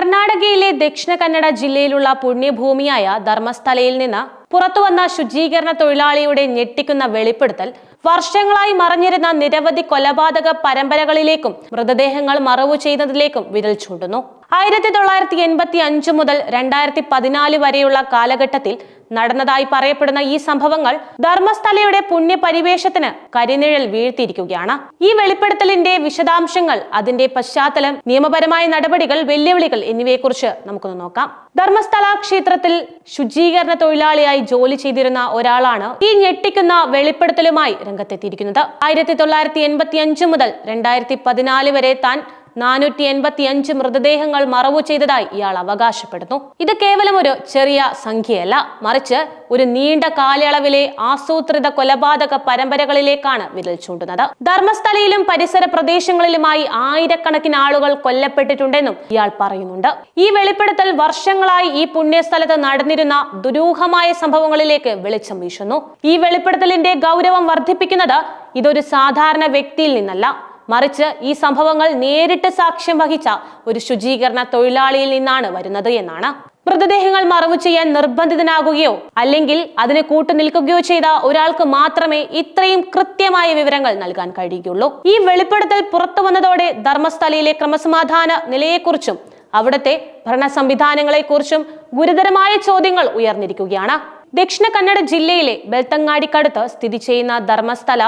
കർണാടകയിലെ ദക്ഷിണ കന്നഡ ജില്ലയിലുള്ള പുണ്യഭൂമിയായ ധർമ്മസ്ഥലയിൽ നിന്ന് പുറത്തുവന്ന ശുചീകരണ തൊഴിലാളിയുടെ ഞെട്ടിക്കുന്ന വെളിപ്പെടുത്തൽ വർഷങ്ങളായി മറഞ്ഞിരുന്ന നിരവധി കൊലപാതക പരമ്പരകളിലേക്കും മൃതദേഹങ്ങൾ മറവു ചെയ്യുന്നതിലേക്കും വിരൽ ചൂണ്ടുന്നു. ആയിരത്തി തൊള്ളായിരത്തി എൺപത്തി അഞ്ച് മുതൽ രണ്ടായിരത്തി പതിനാല് വരെയുള്ള കാലഘട്ടത്തിൽ നടന്നതായി പറയപ്പെടുന്ന ഈ സംഭവങ്ങൾ ധർമ്മസ്ഥലയുടെ പുണ്യപരിവേഷത്തിന് കരിനിഴൽ വീഴ്ത്തിയിരിക്കുകയാണ്. ഈ വെളിപ്പെടുത്തലിന്റെ വിശദാംശങ്ങൾ അതിന്റെ പശ്ചാത്തലം നിയമപരമായ നടപടികൾ വെല്ലുവിളികൾ എന്നിവയെക്കുറിച്ച് നമുക്കൊന്ന് നോക്കാം. ധർമ്മസ്ഥല ക്ഷേത്രത്തിൽ ശുചീകരണ തൊഴിലാളിയായി ജോലി ചെയ്തിരുന്ന ഒരാളാണ് ഈ ഞെട്ടിക്കുന്ന വെളിപ്പെടുത്തലുമായി രംഗത്തെത്തിയിരിക്കുന്നത്. ആയിരത്തി തൊള്ളായിരത്തി എൺപത്തി അഞ്ച് മുതൽ രണ്ടായിരത്തി പതിനാല് വരെ താൻ നാനൂറ്റി എൺപത്തി അഞ്ച് മൃതദേഹങ്ങൾ മറവു ചെയ്തതായി ഇയാൾ അവകാശപ്പെടുന്നു. ഇത് കേവലം ഒരു ചെറിയ സംഖ്യയല്ല. മറിച്ച് ഒരു നീണ്ട കാലയളവിലെ ആസൂത്രിത കൊലപാതക പരമ്പരകളിലേക്കാണ് വിരൽ ചൂണ്ടുന്നത്. ധർമ്മസ്ഥലയിലും പരിസര പ്രദേശങ്ങളിലുമായി ആയിരക്കണക്കിന് ആളുകൾ കൊല്ലപ്പെട്ടിട്ടുണ്ടെന്നും ഇയാൾ പറയുന്നുണ്ട്. ഈ വെളിപ്പെടുത്തൽ വർഷങ്ങളായി ഈ പുണ്യസ്ഥലത്ത് നടന്നിരുന്ന ദുരൂഹമായ സംഭവങ്ങളിലേക്ക് വെളിച്ചം വീശുന്നു. ഈ വെളിപ്പെടുത്തലിന്റെ ഗൗരവം വർദ്ധിപ്പിക്കുന്നത് ഇതൊരു സാധാരണ വ്യക്തിയിൽ നിന്നല്ല. മറിച്ച് ഈ സംഭവങ്ങൾ നേരിട്ട് സാക്ഷ്യം വഹിച്ച ഒരു ശുചീകരണ തൊഴിലാളിയിൽ നിന്നാണ് വരുന്നത് എന്നാണ്. മൃതദേഹങ്ങൾ മറവു ചെയ്യാൻ നിർബന്ധിതനാകുകയോ അല്ലെങ്കിൽ അതിന് കൂട്ടുനിൽക്കുകയോ ചെയ്ത ഒരാൾക്ക് മാത്രമേ ഇത്രയും കൃത്യമായ വിവരങ്ങൾ നൽകാൻ കഴിയുകയുള്ളൂ. ഈ വെളിപ്പെടുത്തൽ പുറത്തു വന്നതോടെ ധർമ്മസ്ഥലയിലെ ക്രമസമാധാന നിലയെക്കുറിച്ചും അവിടുത്തെ ഭരണ സംവിധാനങ്ങളെക്കുറിച്ചും ഗുരുതരമായ ചോദ്യങ്ങൾ ഉയർന്നിരിക്കുകയാണ്. ദക്ഷിണ കന്നഡ ജില്ലയിലെ ബെൽത്തങ്ങാടിക്കടുത്ത് സ്ഥിതി ചെയ്യുന്ന ധർമ്മസ്ഥല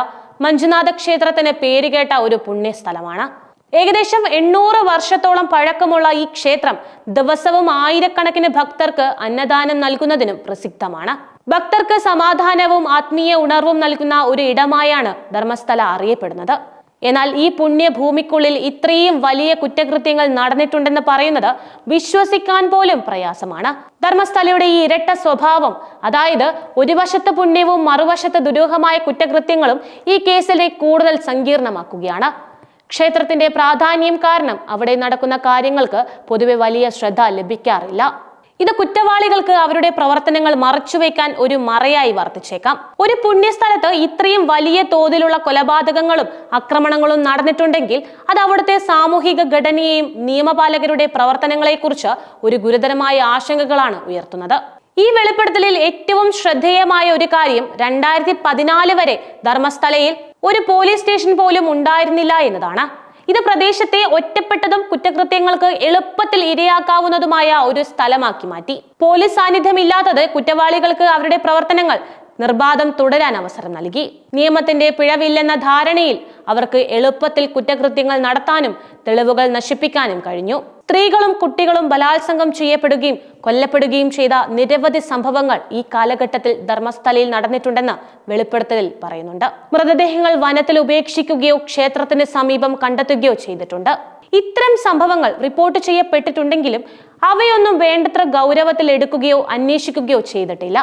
മഞ്ജുനാഥ ക്ഷേത്രത്തിന് പേരുകേട്ട ഒരു പുണ്യസ്ഥലമാണ്. ഏകദേശം എണ്ണൂറ് വർഷത്തോളം പഴക്കമുള്ള ഈ ക്ഷേത്രം ദിവസവും ആയിരക്കണക്കിന് ഭക്തർക്ക് അന്നദാനം നൽകുന്നതിനും പ്രസിദ്ധമാണ്. ഭക്തർക്ക് സമാധാനവും ആത്മീയ ഉണർവും നൽകുന്ന ഒരു ഇടമായാണ് ധർമ്മസ്ഥല അറിയപ്പെടുന്നത്. എന്നാൽ ഈ പുണ്യഭൂമിക്കുള്ളിൽ ഇത്രയും വലിയ കുറ്റകൃത്യങ്ങൾ നടന്നിട്ടുണ്ടെന്ന് പറയുന്നത് വിശ്വസിക്കാൻ പോലും പ്രയാസമാണ്. ധർമ്മസ്ഥലയുടെ ഈ ഇരട്ട സ്വഭാവം അതായത് ഒരു വശത്ത് പുണ്യവും മറുവശത്ത് ദുരൂഹമായ കുറ്റകൃത്യങ്ങളും ഈ കേസിനെ കൂടുതൽ സങ്കീർണമാക്കുകയാണ്. ക്ഷേത്രത്തിന്റെ പ്രാധാന്യം കാരണം അവിടെ നടക്കുന്ന കാര്യങ്ങൾക്ക് പൊതുവെ വലിയ ശ്രദ്ധ ലഭിക്കാറില്ല. ഇത് കുറ്റവാളികൾക്ക് അവരുടെ പ്രവർത്തനങ്ങൾ മറച്ചുവെക്കാൻ ഒരു മറയായി വർത്തിച്ചേക്കാം. ഒരു പുണ്യസ്ഥലത്ത് ഇത്രയും വലിയ തോതിലുള്ള കൊലപാതകങ്ങളും ആക്രമണങ്ങളും നടന്നിട്ടുണ്ടെങ്കിൽ അത് അവിടുത്തെ സാമൂഹിക ഘടനയെയും നിയമപാലകരുടെ പ്രവർത്തനങ്ങളെക്കുറിച്ച് ഒരു ഗുരുതരമായ ആശങ്കകളാണ് ഉയർത്തുന്നത്. ഈ വെളിപ്പെടുത്തലിൽ ഏറ്റവും ശ്രദ്ധേയമായ ഒരു കാര്യം രണ്ടായിരത്തി പതിനാല് വരെ ധർമ്മസ്ഥലയിൽ ഒരു പോലീസ് സ്റ്റേഷൻ പോലും ഉണ്ടായിരുന്നില്ല എന്നതാണ്. ഇത് പ്രദേശത്തെ ഒറ്റപ്പെട്ടതും കുറ്റകൃത്യങ്ങൾക്ക് എളുപ്പത്തിൽ ഇരയാക്കാവുന്നതുമായ ഒരു സ്ഥലമാക്കി മാറ്റി. പോലീസ് സാന്നിധ്യമില്ലാത്തത് കുറ്റവാളികൾക്ക് അവരുടെ പ്രവർത്തനങ്ങൾ നിർബാധം തുടരാൻ അവസരം നൽകി. നിയമത്തിന്റെ പിഴവില്ലെന്ന ധാരണയിൽ അവർക്ക് എളുപ്പത്തിൽ കുറ്റകൃത്യങ്ങൾ നടത്താനും തെളിവുകൾ നശിപ്പിക്കാനും കഴിഞ്ഞു. സ്ത്രീകളും കുട്ടികളും ബലാത്സംഗം ചെയ്യപ്പെടുകയും കൊല്ലപ്പെടുകയും ചെയ്ത നിരവധി സംഭവങ്ങൾ ഈ കാലഘട്ടത്തിൽ ധർമ്മസ്ഥലയിൽ നടന്നിട്ടുണ്ടെന്ന് വെളിപ്പെടുത്തലിൽ പറയുന്നുണ്ട്. മൃതദേഹങ്ങൾ വനത്തിൽ ഉപേക്ഷിക്കുകയോ ക്ഷേത്രത്തിന് സമീപം കണ്ടെത്തുകയോ ചെയ്തിട്ടുണ്ട്. ഇത്തരം സംഭവങ്ങൾ റിപ്പോർട്ട് ചെയ്യപ്പെട്ടിട്ടുണ്ടെങ്കിലും അവയൊന്നും വേണ്ടത്ര ഗൗരവത്തിൽ എടുക്കുകയോ അന്വേഷിക്കുകയോ ചെയ്തിട്ടില്ല.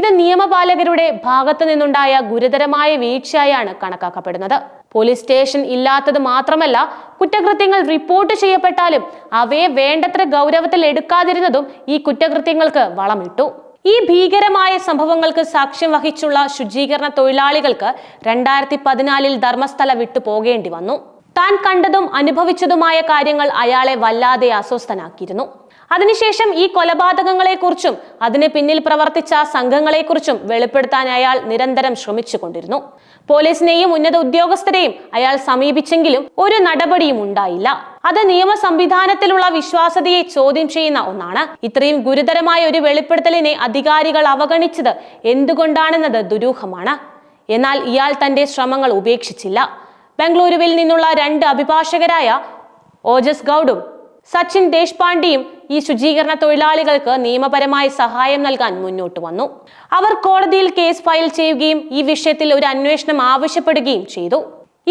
ഇത് നിയമപാലകരുടെ ഭാഗത്തു നിന്നുണ്ടായ ഗുരുതരമായ വീഴ്ചയായാണ് കണക്കാക്കപ്പെടുന്നത്. പോലീസ് സ്റ്റേഷൻ ഇല്ലാത്തത് മാത്രമല്ല കുറ്റകൃത്യങ്ങൾ റിപ്പോർട്ട് ചെയ്യപ്പെട്ടാലും അവയെ വേണ്ടത്ര ഗൗരവത്തിൽ എടുക്കാതിരുന്നതും ഈ കുറ്റകൃത്യങ്ങൾക്ക് വളമിട്ടു. ഈ ഭീകരമായ സംഭവങ്ങൾക്ക് സാക്ഷ്യം വഹിച്ചുള്ള ശുചീകരണ തൊഴിലാളികൾക്ക് രണ്ടായിരത്തി പതിനാലിൽ ധർമ്മസ്ഥല വിട്ടു പോകേണ്ടി വന്നു. താൻ കണ്ടതും അനുഭവിച്ചതുമായ കാര്യങ്ങൾ അയാളെ വല്ലാതെ അസ്വസ്ഥനാക്കിയിരുന്നു. അതിനുശേഷം ഈ കൊലപാതകങ്ങളെക്കുറിച്ചും അതിന് പിന്നിൽ പ്രവർത്തിച്ച സംഘങ്ങളെക്കുറിച്ചും വെളിപ്പെടുത്താൻ അയാൾ നിരന്തരം ശ്രമിച്ചുകൊണ്ടിരുന്നു. പോലീസിനെയും ഉന്നത ഉദ്യോഗസ്ഥരെയും അയാൾ സമീപിച്ചെങ്കിലും ഒരു നടപടിയും ഉണ്ടായില്ല. അത് നിയമ സംവിധാനത്തിലുള്ള വിശ്വാസതയെ ചോദ്യം ചെയ്യുന്ന ഒന്നാണ്. ഇത്രയും ഗുരുതരമായ ഒരു വെളിപ്പെടുത്തലിനെ അധികാരികൾ അവഗണിച്ചത് എന്തുകൊണ്ടാണെന്നത് ദുരൂഹമാണ്. എന്നാൽ ഇയാൾ തന്റെ ശ്രമങ്ങൾ ഉപേക്ഷിച്ചില്ല. ബംഗളൂരുവിൽ നിന്നുള്ള രണ്ട് അഭിഭാഷകരായ ഓജസ് ഗൗഡും സച്ചിൻ ദേശ്പാണ്ഡെയും ഈ ശുചീകരണ തൊഴിലാളികൾക്ക് നിയമപരമായ സഹായം നൽകാൻ മുന്നോട്ട് വന്നു. അവർ കോടതിയിൽ കേസ് ഫയൽ ചെയ്യുകയും ഈ വിഷയത്തിൽ ഒരു അന്വേഷണം ആവശ്യപ്പെടുകയും ചെയ്തു.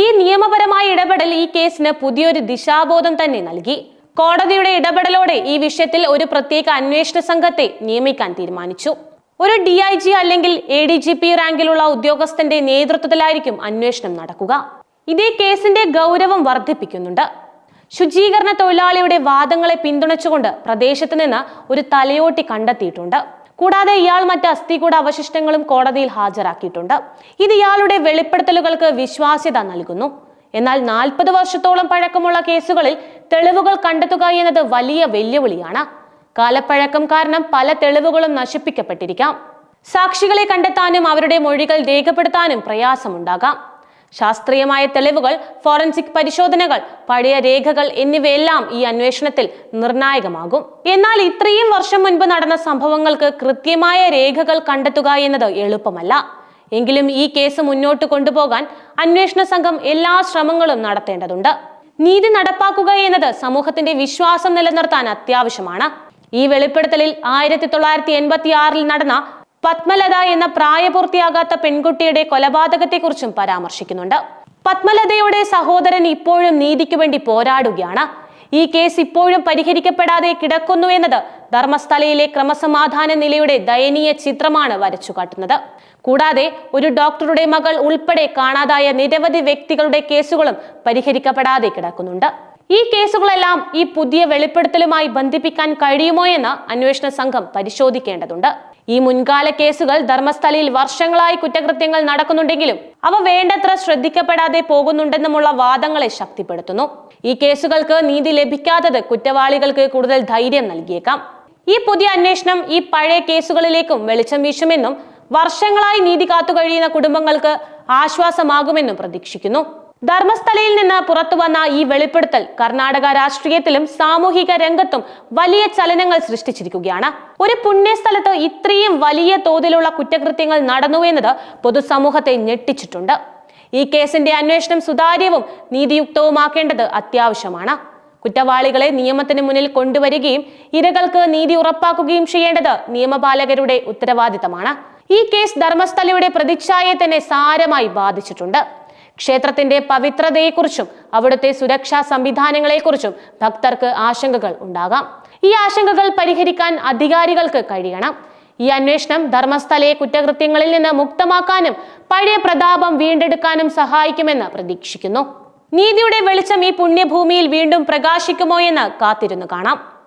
ഈ നിയമപരമായ ഇടപെടൽ ഈ കേസിന് പുതിയൊരു ദിശാബോധം തന്നെ നൽകി. കോടതിയുടെ ഇടപെടലോടെ ഈ വിഷയത്തിൽ ഒരു പ്രത്യേക അന്വേഷണ സംഘത്തെ നിയമിക്കാൻ തീരുമാനിച്ചു. ഒരു ഡി ഐ ജി അല്ലെങ്കിൽ എ ഡി ജി പി റാങ്കിലുള്ള ഉദ്യോഗസ്ഥന്റെ നേതൃത്വത്തിലായിരിക്കും അന്വേഷണം നടക്കുക. ഇതേ കേസിന്റെ ഗൗരവം വർദ്ധിപ്പിക്കുന്നുണ്ട്. ശുചീകരണ തൊഴിലാളിയുടെ വാദങ്ങളെ പിന്തുണച്ചുകൊണ്ട് പ്രദേശത്ത് നിന്ന് ഒരു തലയോട്ടി കണ്ടെത്തിയിട്ടുണ്ട്. കൂടാതെ ഇയാൾ മറ്റ് അസ്ഥികൂട അവശിഷ്ടങ്ങളും കോടതിയിൽ ഹാജരാക്കിയിട്ടുണ്ട്. ഇത് ഇയാളുടെ വെളിപ്പെടുത്തലുകൾക്ക് വിശ്വാസ്യത നൽകുന്നു. എന്നാൽ നാൽപ്പത് വർഷത്തോളം പഴക്കമുള്ള കേസുകളിൽ തെളിവുകൾ കണ്ടെത്തുക എന്നത് വലിയ വെല്ലുവിളിയാണ്. കാലപ്പഴക്കം കാരണം പല തെളിവുകളും നശിപ്പിക്കപ്പെട്ടിരിക്കാം. സാക്ഷികളെ കണ്ടെത്താനും അവരുടെ മൊഴികൾ രേഖപ്പെടുത്താനും പ്രയാസമുണ്ടാകാം. ശാസ്ത്രീയമായ തെളിവുകൾ ഫോറൻസിക് പരിശോധനകൾ പഴയ രേഖകൾ എന്നിവയെല്ലാം ഈ അന്വേഷണത്തിൽ നിർണായകമാകും. എന്നാൽ ഇത്രയും വർഷം മുൻപ് നടന്ന സംഭവങ്ങൾക്ക് കൃത്യമായ രേഖകൾ കണ്ടെത്തുക എന്നത് എളുപ്പമല്ല. എങ്കിലും ഈ കേസ് മുന്നോട്ട് കൊണ്ടുപോകാൻ അന്വേഷണ സംഘം എല്ലാ ശ്രമങ്ങളും നടത്തേണ്ടതുണ്ട്. നീതി നടപ്പാക്കുക എന്നത് സമൂഹത്തിന്റെ വിശ്വാസം നിലനിർത്താൻ അത്യാവശ്യമാണ്. ഈ വെളിപ്പെടുത്തലിൽ ആയിരത്തി തൊള്ളായിരത്തി എൺപത്തി ആറിൽ നടന്ന പത്മലത എന്ന പ്രായപൂർത്തിയാകാത്ത പെൺകുട്ടിയുടെ കൊലപാതകത്തെക്കുറിച്ചും പരാമർശിക്കുന്നുണ്ട്. പത്മലതയുടെ സഹോദരൻ ഇപ്പോഴും നീതിക്ക് വേണ്ടി പോരാടുകയാണ്. ഈ കേസ് ഇപ്പോഴും പരിഹരിക്കപ്പെടാതെ കിടക്കുന്നു എന്നത് ധർമ്മസ്ഥലയിലെ ക്രമസമാധാന നിലയുടെ ദയനീയ ചിത്രമാണ് വരച്ചു കാട്ടുന്നത് കൂടാതെ ഒരു ഡോക്ടറുടെ മകൾ ഉൾപ്പെടെ കാണാതായ നിരവധി വ്യക്തികളുടെ കേസുകളും പരിഹരിക്കപ്പെടാതെ കിടക്കുന്നുണ്ട്. ഈ കേസുകളെല്ലാം ഈ പുതിയ വെളിപ്പെടുത്തലുമായി ബന്ധിപ്പിക്കാൻ കഴിയുമോ എന്ന് അന്വേഷണ സംഘം പരിശോധിക്കേണ്ടതുണ്ട്. ഈ മുൻകാല കേസുകൾ ധർമ്മസ്ഥലയിൽ വർഷങ്ങളായി കുറ്റകൃത്യങ്ങൾ നടക്കുന്നുണ്ടെങ്കിലും അവ വേണ്ടത്ര ശ്രദ്ധിക്കപ്പെടാതെ പോകുന്നുണ്ടെന്നുമുള്ള വാദങ്ങളെ ശക്തിപ്പെടുത്തുന്നു. ഈ കേസുകൾക്ക് നീതി ലഭിക്കാത്തത് കുറ്റവാളികൾക്ക് കൂടുതൽ ധൈര്യം നൽകിയേക്കാം. ഈ പുതിയ അന്വേഷണം ഈ പഴയ കേസുകളിലേക്കും വെളിച്ചം വീശുമെന്നും വർഷങ്ങളായി നീതി കാത്തുകഴിയുന്ന കുടുംബങ്ങൾക്ക് ആശ്വാസമാകുമെന്നും പ്രതീക്ഷിക്കുന്നു. ധർമ്മസ്ഥലയിൽ നിന്ന് പുറത്തുവന്ന ഈ വെളിപ്പെടുത്തൽ കർണാടക രാഷ്ട്രീയത്തിലും സാമൂഹിക രംഗത്തും വലിയ ചലനങ്ങൾ സൃഷ്ടിച്ചിരിക്കുകയാണ്. ഒരു പുണ്യസ്ഥലത്ത് ഇത്രയും വലിയ തോതിലുള്ള കുറ്റകൃത്യങ്ങൾ നടന്നു എന്നത് പൊതുസമൂഹത്തെ ഞെട്ടിച്ചിട്ടുണ്ട്. ഈ കേസിന്റെ അന്വേഷണം സുതാര്യവും നീതിയുക്തവുമാക്കേണ്ടത് അത്യാവശ്യമാണ്. കുറ്റവാളികളെ നിയമത്തിന് മുന്നിൽ കൊണ്ടുവരികയും ഇരകൾക്ക് നീതി ഉറപ്പാക്കുകയും ചെയ്യേണ്ടത് നിയമപാലകരുടെ ഉത്തരവാദിത്തമാണ്. ഈ കേസ് ധർമ്മസ്ഥലയുടെ പ്രതിച്ഛായയെ തന്നെ സാരമായി ബാധിച്ചിട്ടുണ്ട്. ക്ഷേത്രത്തിന്റെ പവിത്രതയെക്കുറിച്ചും അവിടുത്തെ സുരക്ഷാ സംവിധാനങ്ങളെക്കുറിച്ചും ഭക്തർക്ക് ആശങ്കകൾ ഉണ്ടാകാം. ഈ ആശങ്കകൾ പരിഹരിക്കാൻ അധികാരികൾക്ക് കഴിയണം. ഈ അന്വേഷണം ധർമ്മസ്ഥലയെ കുറ്റകൃത്യങ്ങളിൽ നിന്ന് മുക്തമാക്കാനും പഴയ പ്രതാപം വീണ്ടെടുക്കാനും സഹായിക്കുമെന്ന് പ്രതീക്ഷിക്കുന്നു. നീതിയുടെ വെളിച്ചം ഈ പുണ്യഭൂമിയിൽ വീണ്ടും പ്രകാശിക്കുമോ എന്ന് കാത്തിരുന്നു കാണാം.